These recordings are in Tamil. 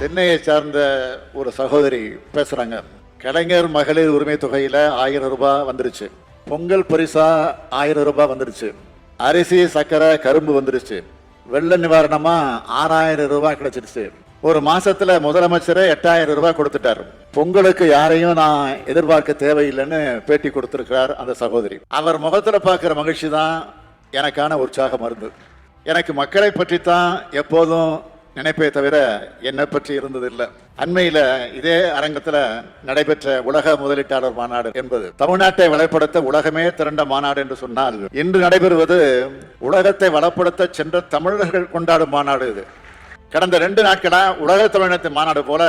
சென்னையை சார்ந்த ஒரு சகோதரி பேசுறாங்க. கலைஞர் மகளிர் உரிமை தொகையில ஆயிரம் ரூபாய் வந்துருச்சு. பொங்கல் பரிசா ஆயிரம் ரூபாய் வந்துருச்சு. அரிசி சர்க்கரை கரும்பு வந்துருச்சு. வெள்ள நிவாரணமா ஆறாயிரம் ரூபாய் கிடைச்சிருச்சு. ஒரு மாசத்துல முதலமைச்சரே எட்டாயிரம் ரூபாய் கொடுத்துட்டாரு. பொங்கலுக்கு யாரையும் நான் எதிர்பார்க்க தேவையில்லைன்னு பேட்டி கொடுத்திருக்கிறார் அந்த சகோதரி. அவர் முகத்துல பார்க்குற மகிழ்ச்சி தான் எனக்கான உற்சாக மருந்து. எனக்கு மக்களை பற்றி தான் எப்போதும் நினைப்பே தவிர என்னை பற்றி இருந்ததில்லை. அண்மையில் இதே அரங்கத்தில் நடைபெற்ற உலக முதலீட்டாளர் மாநாடு என்பது தமிழ்நாட்டை வளப்படுத்த உலகமே திரண்ட மாநாடு என்று சொன்னால் இன்று நடைபெறுவது உலகத்தை வளப்படுத்த சென்ற தமிழர்கள் கொண்டாடும் மாநாடு இது. கடந்த ரெண்டு நாட்களாக உலக தமிழினத்தின் மாநாடு போல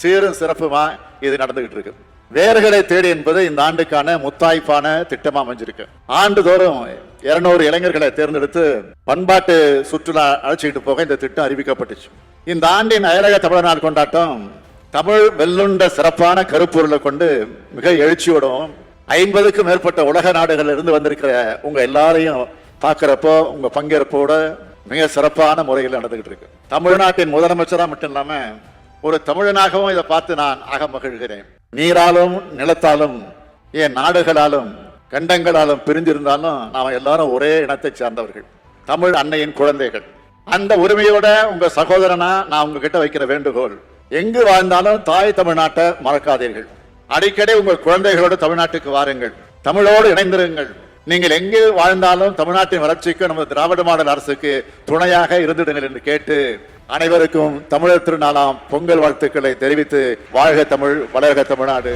சீரும் சிறப்புமா இது நடந்துகிட்டு இருக்கு. வேர்களை தேடி என்பது இந்த ஆண்டுக்கான முத்தாய்ப்பான திட்டமாக அமைஞ்சிருக்கு. ஆண்டுதோறும் இருநூறு இளைஞர்களை தேர்ந்தெடுத்து பண்பாட்டு சுற்றுலா அழைச்சிக்கிட்டு போக இந்த திட்டம் அறிவிக்கப்பட்டுச்சு. இந்த ஆண்டின் அயலக தமிழ நாள் கொண்டாட்டம் தமிழ் வெல்லுண்ட சிறப்பான கருப்பொருளை கொண்டு மிக எழுச்சியோடும் ஐம்பதுக்கும் மேற்பட்ட உலக நாடுகளில் இருந்து வந்திருக்கிற உங்க எல்லாரையும் பார்க்குறப்போ உங்க பங்கேற்போட மிக சிறப்பான முறையில் நடந்துகிட்டு இருக்கு. தமிழ்நாட்டின் முதலமைச்சராக மட்டும் இல்லாம ஒரு தமிழனாகவும் இதை பார்த்து நான் அக மகிழ்கிறேன். நீராலும் நிலத்தாலும் ஏன் நாடுகளாலும் கண்டங்களாலும் பிரிஞ்சிருந்தாலும் நாம எல்லாரும் ஒரே இனத்தை சார்ந்தவர்கள். தமிழ் அன்னையின் குழந்தைகள். அந்த உரிமையோட உங்க சகோதரனா நான் உங்ககிட்ட வைக்கிற வேண்டுகோள். எங்கு வாழ்ந்தாலும் தாய் தமிழ்நாட்டை மறக்காதீர்கள். அடிக்கடி உங்கள் குழந்தைகளோடு தமிழ்நாட்டுக்கு வாருங்கள். தமிழோடு இணைந்திருங்கள். நீங்கள் எங்கு வாழ்ந்தாலும் தமிழ்நாட்டின் வளர்ச்சிக்கு நமது திராவிட மாடல் அரசுக்கு துணையாக இருந்திடுங்கள் என்று கேட்டு அனைவருக்கும் தமிழர் திருநாளாம் பொங்கல் வாழ்த்துக்களை தெரிவித்து வாழ்க தமிழ் வளர்க தமிழ்நாடு.